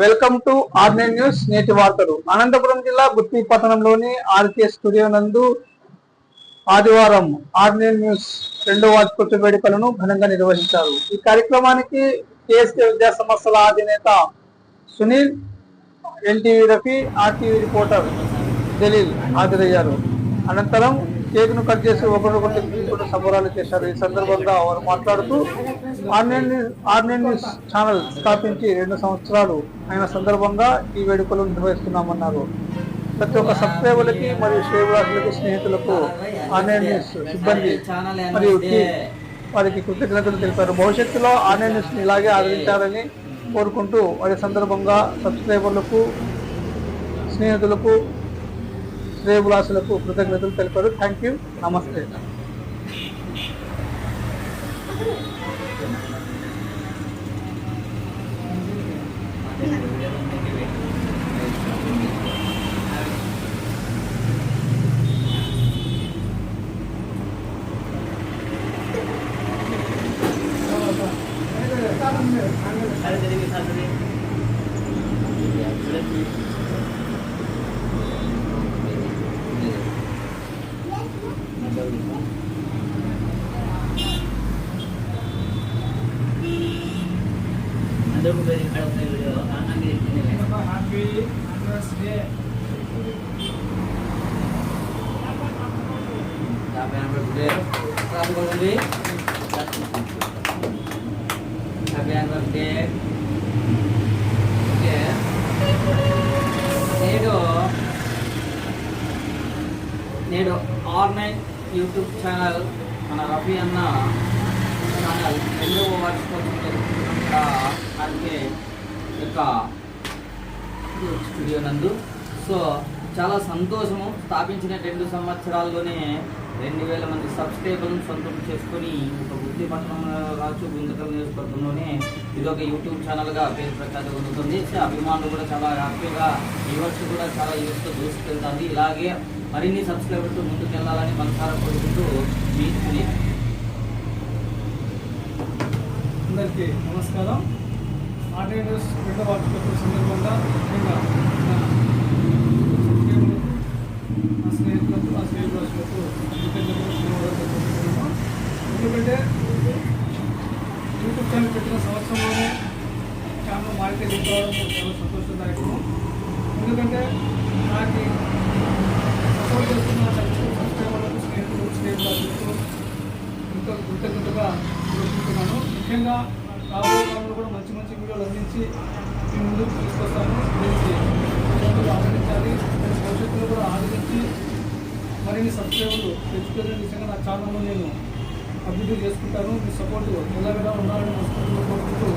Welcome to ఆర్నైన్ news నేటి వార్తలు. అనంతపురం జిల్లా గుత్తి పట్టణంలోని ఆర్కే స్టూడియో నందు ఆదివారం ఆర్నైన్ న్యూస్ రెండో వార్షికోత్సవ వేడుకలను ఘనంగా నిర్వహించారు. ఈ కార్యక్రమానికి కేఎస్కే విద్యా సంస్థల అధినేత Sunil NTV Rafi RTV reporter Dalil హాజరయ్యారు. అనంతరం కేక్ను కట్ చేసి ఒకరికొకరు తీసుకుంటూ సంబరాలు చేశారు. ఈ సందర్భంగా వారు మాట్లాడుతూ ఆన్లైన్ ఆన్లైన్ న్యూస్ ఛానల్ స్థాపించి రెండు సంవత్సరాలు అయిన సందర్భంగా ఈ వేడుకలు నిర్వహిస్తున్నామన్నారు. ప్రతి ఒక్క సబ్స్క్రైబర్లకి మరియు శ్రేయవాసులకి స్నేహితులకు ఆన్లైన్ న్యూస్ సిబ్బంది మరియు వారికి కృతజ్ఞతలు తెలిపారు. భవిష్యత్తులో ఆన్లైన్ ఇలాగే ఆదరించాలని కోరుకుంటూ వారి సందర్భంగా సబ్స్క్రైబర్లకు స్నేహితులకు శ్రేయబులాసులకు కృతజ్ఞతలు తెలిపారు థ్యాంక్ యూ నమస్తే Happy Andhras day okay నేడు నేడు ఆన్లైన్ యూట్యూబ్ ఛానల్ మన రఫీ అన్న ఛానల్ రెండవ వార్షికోత్సవం జరుపుకుంటున్న యొక్క స్టూడియో నందు. సో చాలా సంతోషము. స్థాపించిన రెండు సంవత్సరాల్లోనే రెండు వేల మంది సబ్స్క్రైబర్లను సొంతం చేసుకొని ఒక బుద్ధి పట్టణం రాజు గుంతకల్ నియోజకవర్గంలోనే ఇది ఒక యూట్యూబ్ ఛానల్గా పేరు ప్రఖ్యాతి పొందుతుంది. అభిమానులు కూడా చాలా హ్యాపీగా వ్యూవర్స్ కూడా చాలా యూస్తో దూసుకెళ్తుంది. ఇలాగే మరిన్ని సబ్స్క్రైబర్తో ముందుకు వెళ్ళాలని మనసారా కోరుకుంటూ మీ అందరికీ నమస్కారం. కంటైనర్స్ న్యూస్ సందర్భంగా ముఖ్యంగా నా స్నేహితులకు నా స్నేహితులకు ఎందుకంటే యూట్యూబ్ ఛానల్ పెట్టిన సంవత్సరంలోనే ఛానల్ మార్కెట్ కావడం చాలా సంతోషదాయకము. ఎందుకంటే నాకు సపోర్ట్ చేస్తున్న సబ్స్క్రైబర్లకు స్నేహితులు స్నేహితులకు ఎంతో కృతజ్ఞతగా కోరుకుంటున్నాను ముఖ్యంగా రాబోయే కాలంలో కూడా మంచి మంచి వీడియోలు అందించి మీ ముందుకు తీసుకొస్తాము. దీనికి ఆదరించాలి. భవిష్యత్తులో కూడా ఆదరించి మరిన్ని సబ్స్క్రైబర్లు తెచ్చుకునే విషయంగా నా ఛానల్లో నేను అభివృద్ధి చేసుకుంటాను. మీ సపోర్ట్ ఎలాగైనా ఉండాలని మనస్ఫూర్తిగా కోరుకుంటూ